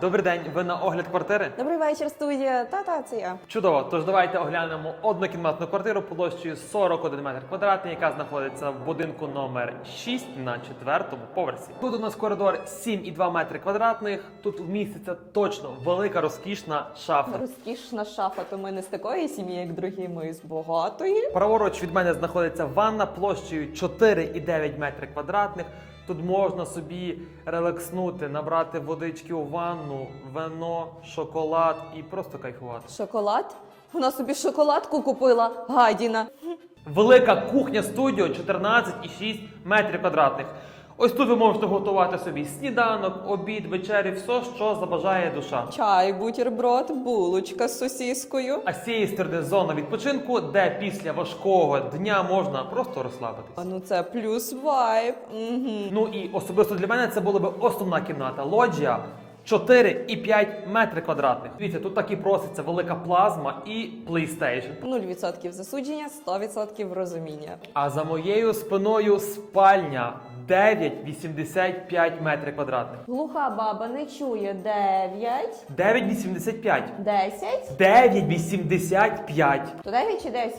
Добрий день, ви на огляд квартири? Добрий вечір, студія. Та-та, це я. Чудово. Тож давайте оглянемо однокімнатну квартиру площею 41 метр квадратний, яка знаходиться в будинку номер 6 на четвертому поверсі. Тут у нас коридор 7,2 метри квадратних. Тут вміститься точно велика розкішна шафа. Розкішна шафа, то ми не з такої сім'ї, як другі, ми з багатої. Праворуч від мене знаходиться ванна площею 4,9 метри квадратних. Тут можна собі релакснути, набрати водички у ванну, вино, шоколад і просто кайфувати. Шоколад. Вона собі шоколадку купила, гадіна. Велика кухня студіо 14,6 метрів квадратних. Ось тут ви можете готувати собі сніданок, обід, вечері, все, що забажає душа. Чай, бутерброд, булочка з сосіскою. А з цієї сторони зона відпочинку, де після важкого дня можна просто розслабитись. А ну це плюс вайб. Угу. Ну і особисто для мене це була би основна кімната. Лоджія 4,5 метри квадратних. Дивіться, тут так і проситься велика плазма і PlayStation. 0% засудження, 100% розуміння. А за моєю спиною спальня 9,85 метрів квадратних. Глуха баба не чує 9, 9,85. 10. 9,85. То 9 чи 10?